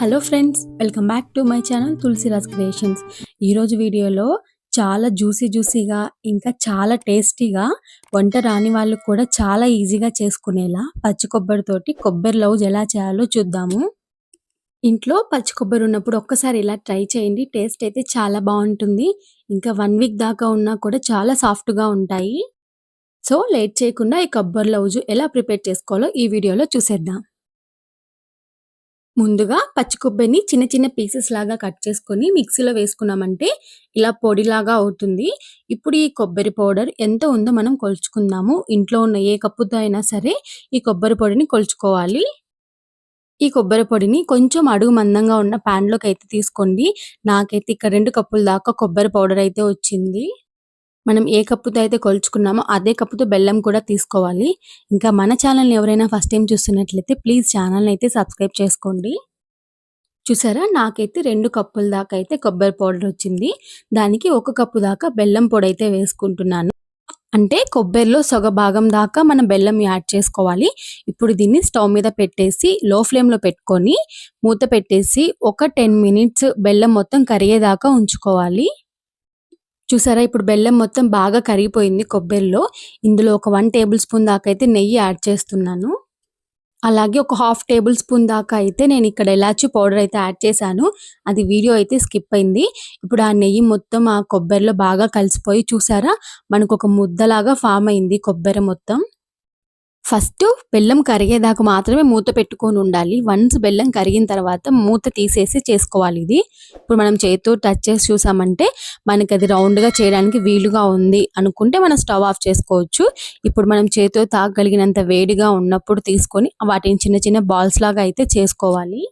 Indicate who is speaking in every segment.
Speaker 1: Hello friends welcome back to my channel Tulasiraj creations ఈరోజు వీడియోలో చాలా జ్యూసీ జ్యూసీగా ఇంకా చాలా టేస్టీగా వంట రాని వాళ్ళు కూడా చాలా ఈజీగా చేసుకునేలా పచ్చి కొబ్బరితోటి కొబ్బరి లౌజ్ ఎలా చేయాలో చూద్దాము. ఇంట్లో పచ్చి కొబ్బరి ఉన్నప్పుడు ఒక్కసారి ఇలా ట్రై చేయండి టేస్ట్ అయితే చాలా బాగుంటుంది. ఇంకా వన్ వీక్ దాకా ఉన్నా కూడా చాలా సాఫ్ట్గా ఉంటాయి. సో లేట్ చేయకుండా ఈ కొబ్బరి లౌజు ఎలా ప్రిపేర్ చేసుకోవాలో ఈ వీడియోలో చూసేద్దాం. ముందుగా పచ్చి కొబ్బరిని చిన్న చిన్న పీసెస్ లాగా కట్ చేసుకొని మిక్సీలో వేసుకున్నామంటే ఇలా పొడిలాగా అవుతుంది. ఇప్పుడు ఈ కొబ్బరి పౌడర్ ఎంత ఉందో మనం కొలుచుకుందాము. ఇంట్లో ఉన్న ఏ కప్పుతో అయినా సరే ఈ కొబ్బరి పొడిని కొలుచుకోవాలి. ఈ కొబ్బరి పొడిని కొంచెం అడుగు మందంగా ఉన్న ప్యాన్లోకి అయితే తీసుకోండి. నాకైతే ఇక్కడ రెండు కప్పుల దాకా కొబ్బరి పౌడర్ అయితే వచ్చింది. మనం ఏ కప్పుతో అయితే కొలుచుకున్నామో అదే కప్పుతో బెల్లం కూడా తీసుకోవాలి. ఇంకా మన ఛానల్ని ఎవరైనా ఫస్ట్ టైం చూస్తున్నట్లయితే ప్లీజ్ ఛానల్ని అయితే సబ్స్క్రైబ్ చేసుకోండి. చూసారా? నాకైతే రెండు కప్పుల దాకా అయితే కొబ్బరి పౌడర్ వచ్చింది. దానికి ఒక కప్పు దాకా బెల్లం పొడి అయితే వేసుకుంటున్నాను. అంటే కొబ్బరిలో సొగ భాగం దాకా మనం బెల్లం యాడ్ చేసుకోవాలి. ఇప్పుడు దీన్ని స్టవ్ మీద పెట్టేసి లో ఫ్లేమ్లో పెట్టుకొని మూత పెట్టేసి ఒక టెన్ మినిట్స్ బెల్లం మొత్తం కరిగేదాకా ఉంచుకోవాలి. చూసారా? ఇప్పుడు బెల్లం మొత్తం బాగా కరిగిపోయింది కొబ్బరిలో. ఇందులో ఒక వన్ టేబుల్ స్పూన్ దాకా అయితే నెయ్యి యాడ్ చేస్తున్నాను. అలాగే ఒక హాఫ్ టేబుల్ స్పూన్ దాకా అయితే నేను ఇక్కడ ఎలాచి పౌడర్ అయితే యాడ్ చేశాను. అది వీడియో అయితే స్కిప్ అయింది. ఇప్పుడు ఆ నెయ్యి మొత్తం ఆ కొబ్బరిలో బాగా కలిసిపోయి చూసారా? మనకు ఒక ముద్దలాగా ఫామ్ అయింది కొబ్బరి మొత్తం. ఫస్ట్ బెల్లం కరిగేదాకా మాత్రమే మూత పెట్టుకొని ఉండాలి. వన్స్ బెల్లం కరిగిన తర్వాత మూత తీసేసి చేసుకోవాలి ఇది. ఇప్పుడు మనం చేతితో టచ్ చేసి చూసామంటే మనకి అది రౌండ్గా చేయడానికి వీలుగా ఉంది అనుకుంటే మనం స్టవ్ ఆఫ్ చేసుకోవచ్చు. ఇప్పుడు మనం చేతితో తాగగలిగినంత వేడిగా ఉన్నప్పుడు తీసుకొని వాటిని చిన్న చిన్న బాల్స్ లాగా అయితే చేసుకోవాలి.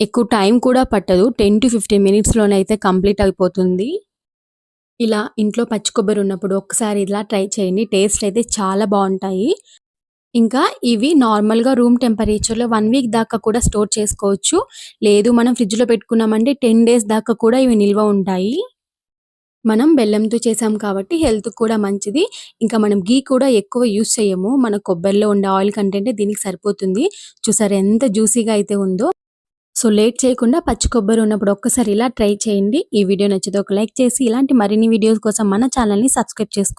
Speaker 1: ఎక్కువ టైం కూడా పట్టదు. టెన్ టు ఫిఫ్టీన్ మినిట్స్లోనే అయితే కంప్లీట్ అయిపోతుంది. ఇలా ఇంట్లో పచ్చి కొబ్బరి ఉన్నప్పుడు ఒకసారి ఇలా ట్రై చేయండి. టేస్ట్ అయితే చాలా బాగుంటాయి. ఇంకా ఇవి నార్మల్గా రూమ్ టెంపరేచర్లో వన్ వీక్ దాకా కూడా స్టోర్ చేసుకోవచ్చు. లేదు మనం ఫ్రిడ్జ్లో పెట్టుకున్నామంటే టెన్ డేస్ దాకా కూడా ఇవి నిల్వ ఉంటాయి. మనం బెల్లంతో చేసాం కాబట్టి హెల్త్ కూడా మంచిది. ఇంకా మనం గీ కూడా ఎక్కువ యూస్ చేయము. మన కొబ్బరిలో ఉండే ఆయిల్ కంటెంట్ దీనికి సరిపోతుంది. చూసారు ఎంత జ్యూసీగా అయితే ఉందో. సో లేట్ చేయకుండా పచ్చి కొబ్బరి ఉన్నప్పుడు ఒక్కసారి ఇలా ట్రై చేయండి. ఈ వీడియో నచ్చితే ఒక లైక్ చేసి ఇలాంటి మరిన్ని వీడియోస్ కోసం మన ఛానల్ని సబ్స్క్రైబ్ చేసుకోండి